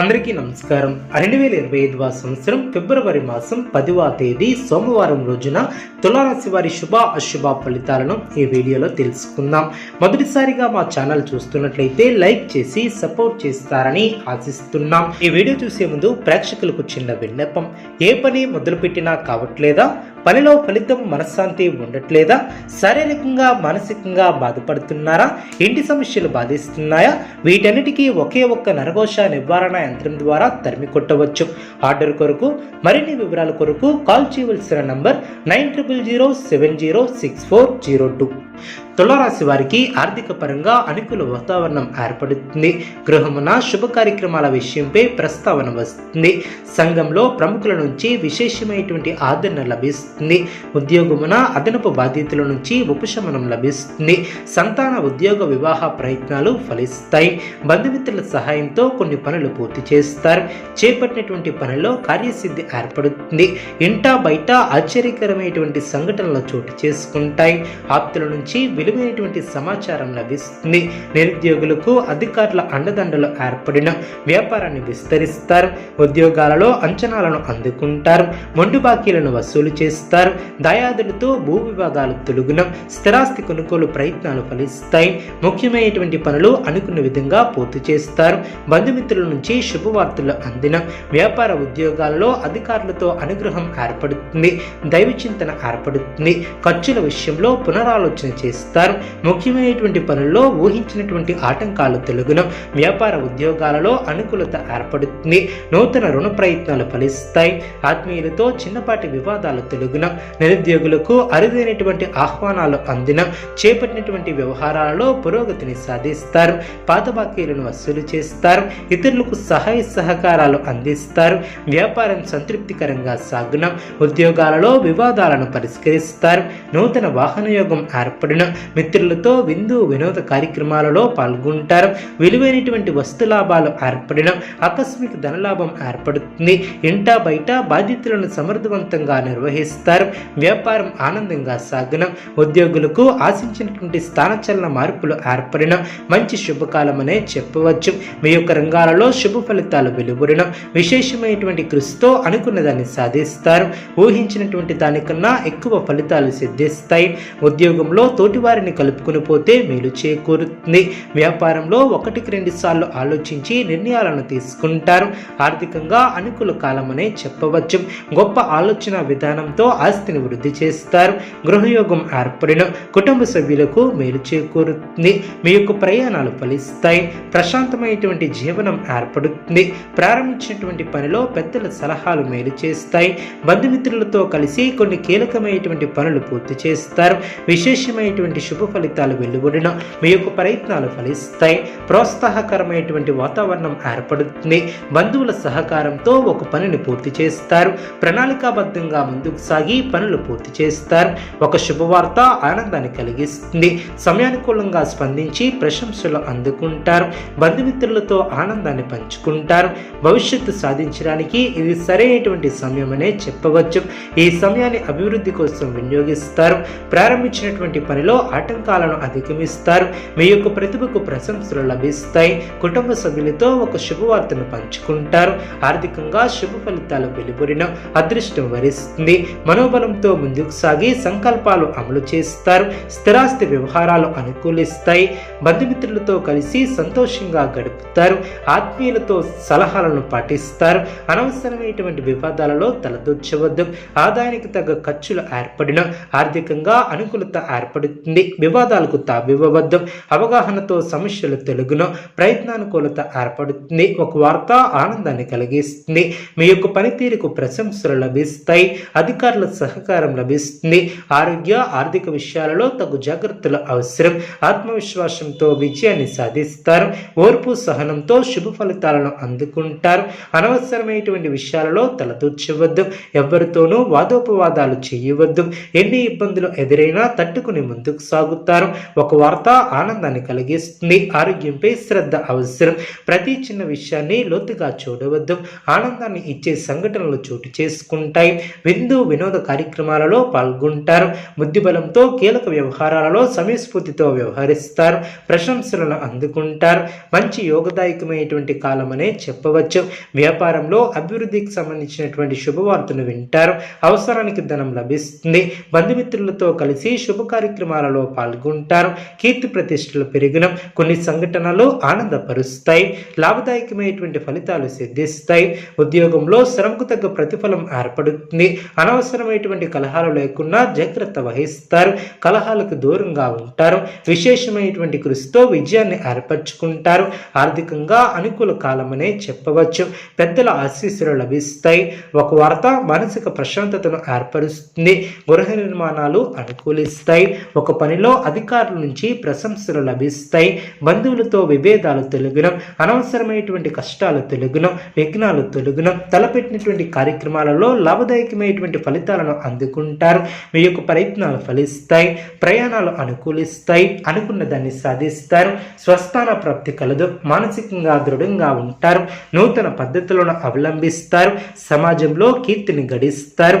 అందరికీ నమస్కారం. రెండు వేల ఇరవై ఐదవ సంవత్సరం ఫిబ్రవరి మాసం పదివ తేదీ సోమవారం రోజున తులారాశి వారి శుభ అశుభ ఫలితాలను ఈ వీడియోలో తెలుసుకుందాం. మొదటిసారిగా మా ఛానల్ చూస్తున్నట్లయితే లైక్ చేసి సపోర్ట్ చేస్తారని ఆశిస్తున్నాం. ఈ వీడియో చూసే ముందు ప్రేక్షకులకు చిన్న విన్నపం. ఏ పని మొదలుపెట్టినా కావట్లేదా? పనిలో ఫలితం మనశ్శాంతి ఉండట్లేదా? శారీరకంగా మానసికంగా బాధపడుతున్నారా? ఇంటి సమస్యలు బాధిస్తున్నాయా? వీటన్నిటికీ ఒకే ఒక్క నరఘోష నివారణ యంత్రం ద్వారా తరిమి కొట్టవచ్చు. ఆర్డర్ కొరకు మరిన్ని వివరాల కొరకు కాల్ చేయవలసిన number nine triple zero seven zero six four zero two. తులారాశి వారికి ఆర్థిక పరంగా అనుకూల వాతావరణం ఏర్పడుతుంది. గృహమున శుభ కార్యక్రమాల విషయంపై ప్రస్తావన వస్తుంది. సంఘంలో ప్రముఖుల నుంచి విశేషమైనటువంటి ఆదరణ లభిస్తుంది. ఉద్యోగమున అదనపు బాధ్యతల నుంచి ఉపశమనం లభిస్తుంది. సంతాన ఉద్యోగ వివాహ ప్రయత్నాలు ఫలిస్తాయి. బంధుమిత్రుల సహాయంతో కొన్ని పనులు పూర్తి చేస్తారు. చేపట్టినటువంటి పనిలో కార్యసిద్ధి ఏర్పడుతుంది. ఇంటా బయట ఆశ్చర్యకరమైనటువంటి సంఘటనలు చోటు చేసుకుంటాయి. ఆప్తుల నుంచి విలువైనటువంటి సమాచారం లభిస్తుంది. నిరుద్యోగులకు అధికారుల అండదండలు ఏర్పడిన వ్యాపారాన్ని విస్తరిస్తారు. ఉద్యోగాలలో అంచనాలను అందుకుంటారు. మొండు బాకీలను వసూలు చేస్తారు. దయాదులతో భూ వివాదాలు తొలుగున స్థిరాస్తి కొనుగోలు ప్రయత్నాలు ఫలిస్తాయి. ముఖ్యమైనటువంటి పనులు అనుకున్న విధంగా పూర్తి చేస్తారు. బంధుమిత్రుల నుంచి శుభవార్తలు అందిన వ్యాపార ఉద్యోగాలలో అధికారులతో అనుగ్రహం ఏర్పడుతుంది. దైవ చింతన ఏర్పడుతుంది. ఖర్చుల విషయంలో పునరాలోచన చేస్తారు. ముఖ్యమైనటువంటి పనుల్లో ఊహించినటువంటి ఆటంకాలు తొలగున వ్యాపార ఉద్యోగాలలో అనుకూలత ఏర్పడుతుంది. నూతన రుణ ప్రయత్నాలు ఫలిస్తాయి. ఆత్మీయులతో చిన్నపాటి వివాదాలు తొలగున నిరుద్యోగులకు అరుదైనటువంటి ఆహ్వానాలు అందిన చేపట్టినటువంటి వ్యవహారాలలో పురోగతిని సాధిస్తారు. పాత బాకీలను వసూలు చేస్తారు. ఇతరులకు సహాయ సహకారాలు అందిస్తారు. వ్యాపారం సంతృప్తికరంగా సాగున ఉద్యోగాలలో వివాదాలను పరిష్కరిస్తారు. నూతన వాహన యోగం ఏర్పడిన మిత్రులతో విందు వినోద కార్యక్రమాలలో పాల్గొంటారు. విలువైనటువంటి వస్తు లాభాలు ఏర్పడిన ఆకస్మిక ధనలాభం ఏర్పడుతుంది. ఇంటా బయట బాధ్యతలను సమర్థవంతంగా నిర్వహిస్తారు. వ్యాపారం ఆనందంగా సాగున. ఉద్యోగులకు ఆశించినటువంటి స్థానచలన మార్పులు ఏర్పడిన మంచి శుభకాలమనే చెప్పవచ్చు. మీ యొక్క రంగాలలో శుభ ఫలితాలు వెలువడిన విశేషమైనటువంటి కృషితో అనుకున్న దాన్ని సాధిస్తారు. ఊహించినటువంటి దానికన్నా ఎక్కువ ఫలితాలు సిద్ధిస్తాయి. ఉద్యోగంలో తోటివారిని కలుపుకుని పోతే మేలు చేకూరుతుంది. వ్యాపారంలో ఒకటికి రెండు సార్లు ఆలోచించి నిర్ణయాలను తీసుకుంటారు. ఆర్థికంగా అనుకూల కాలమనే చెప్పవచ్చు. గొప్ప ఆలోచన విధానంతో ఆస్తిని వృద్ధి చేస్తారు. గృహయోగం ఏర్పడిన కుటుంబ సభ్యులకు మేలు చేకూరుతుంది. మీ యొక్క ప్రయాణాలు ఫలిస్తాయి. ప్రశాంతమైనటువంటి జీవనం ఏర్పడుతుంది. ప్రారంభించినటువంటి పనిలో పెద్దల సలహాలు మేలు చేస్తాయి. బంధుమిత్రులతో కలిసి కొన్ని కీలకమైనటువంటి పనులు పూర్తి చేస్తారు. విశేషమైన విశేషమైనటువంటి శుభ ఫలితాలు వెలువడిన మీ యొక్క ప్రయత్నాలు ఫలిస్తాయి. ప్రోత్సాహకరమైనటువంటి వాతావరణం ఏర్పడుతుంది. బంధువుల సహకారంతో ఒక పనిని పూర్తి చేస్తారు. ప్రణాళికాబద్ధంగా ముందుకు సాగి పనులు పూర్తి చేస్తారు. ఒక శుభవార్త ఆనందాన్ని కలిగిస్తుంది. సమయానుకూలంగా స్పందించి ప్రశంసలు అందుకుంటారు. బంధుమిత్రులతో ఆనందాన్ని పంచుకుంటారు. భవిష్యత్తు సాధించడానికి ఇది సరైనటువంటి సమయమనే చెప్పవచ్చు. ఈ సమయాన్ని అభివృద్ధి కోసం వినియోగిస్తారు. ప్రారంభించినటువంటి పనిలో ఆటంకాలను అధిగమిస్తారు. మీ యొక్క ప్రతిభకు ప్రశంసలు లభిస్తాయి. కుటుంబ సభ్యులతో ఒక శుభవార్తను పంచుకుంటారు. ఆర్థికంగా శుభ ఫలితాలు వెలువడిన అదృష్టం వరిస్తుంది. మనోబలంతో ముందుకు సాగి సంకల్పాలు అమలు చేస్తారు. స్థిరాస్తి వ్యవహారాలు అనుకూలిస్తాయి. బంధుమిత్రులతో కలిసి సంతోషంగా గడుపుతారు. ఆత్మీయులతో సలహాలను పాటిస్తారు. అనవసరమైనటువంటి వివాదాలలో తలదూర్చవద్దు. ఆదాయానికి తగ్గ ఖర్చులు ఏర్పడిన ఆర్థికంగా అనుకూలత ఏర్పడుతుంది. వివాదాలకు తావివ్వబద్ధం అవగాహనతో సమస్యలు తెలుగును ప్రయత్నానుకూలత ఏర్పడుతుంది. ఒక వార్త ఆనందాన్ని కలిగిస్తుంది. మీ యొక్క పనితీరుకు ప్రశంసలు లభిస్తాయి. అధికారుల సహకారం లభిస్తుంది. ఆరోగ్య ఆర్థిక విషయాలలో తగు జాగ్రత్తలు అవసరం. ఆత్మవిశ్వాసంతో విజయాన్ని సాధిస్తారు. ఓర్పు సహనంతో శుభ ఫలితాలను అందుకుంటారు. అనవసరమైనటువంటి విషయాలలో తలదూర్చవద్దు. ఎవరితోనూ వాదోపవాదాలు చేయవద్దు. ఎన్ని ఇబ్బందులు ఎదురైనా తట్టుకుని ముందుకు సాగుతారు. ఒక వార్త ఆనందాన్ని కలిగిస్తుంది. ఆరోగ్యంపై శ్రద్ధ అవసరం. ప్రతి చిన్న విషయాన్ని లోతుగా చూడవద్దు. ఆనందాన్ని ఇచ్చే సంఘటనలు చోటు చేసుకుంటాయి. విందు వినోద కార్యక్రమాలలో పాల్గొంటారు. బుద్ధిబలంతో కీలక వ్యవహారాలలో సమయస్ఫూర్తితో వ్యవహరిస్తారు. ప్రశంసలను అందుకుంటారు. మంచి యోగదాయకమైనటువంటి కాలమనే చెప్పవచ్చు. వ్యాపారంలో అభివృద్ధికి సంబంధించినటువంటి శుభవార్తను వింటారు. అవసరానికి ధనం లభిస్తుంది. బంధుమిత్రులతో కలిసి శుభ కార్యక్రమాలలో పాల్గొంటారు. కీర్తి ప్రతిష్టలు పెరిగిన. కొన్ని సంఘటనలు ఆనందపరుస్తాయి. లాభదాయకమైనటువంటి ఫలితాలు సిద్ధిస్తాయి. ఉద్యోగంలో శ్రమకు తగ్గ ప్రతిఫలం ఏర్పడుతుంది. అనవసరమైనటువంటి కలహాలు లేకుండా జాగ్రత్త వహిస్తారు. కలహాలకు దూరంగా ఉంటారు. విశేషమైనటువంటి కృషితో విజయాన్ని ఏర్పరచుకుంటారు. ఆర్థికంగా అనుకూల కాలమనే చెప్పవచ్చు. పెద్దల ఆశీస్సులు లభిస్తాయి. ఒక వార్త మానసిక ప్రశాంతతను ఏర్పరుస్తుంది. గృహ నిర్మాణాలు అనుకూలిస్తాయి. ఒక పనిలో అధికారుల నుంచి ప్రశంసలు లభిస్తాయి. బంధువులతో విభేదాలు తొలగిన. అనవసరమైనటువంటి కష్టాలు తొలగిన. విఘ్నాలు తొలగిన. తలపెట్టినటువంటి కార్యక్రమాలలో లాభదాయకమైనటువంటి ఫలితాలను అందుకుంటారు. మీ యొక్క ప్రయత్నాలు ఫలిస్తాయి. ప్రయాణాలు అనుకూలిస్తాయి. అనుకున్న దాన్ని సాధిస్తారు. స్వస్థాన ప్రాప్తి కలదు. మానసికంగా దృఢంగా ఉంటారు. నూతన పద్ధతులను అవలంబిస్తారు. సమాజంలో కీర్తిని గడిస్తారు.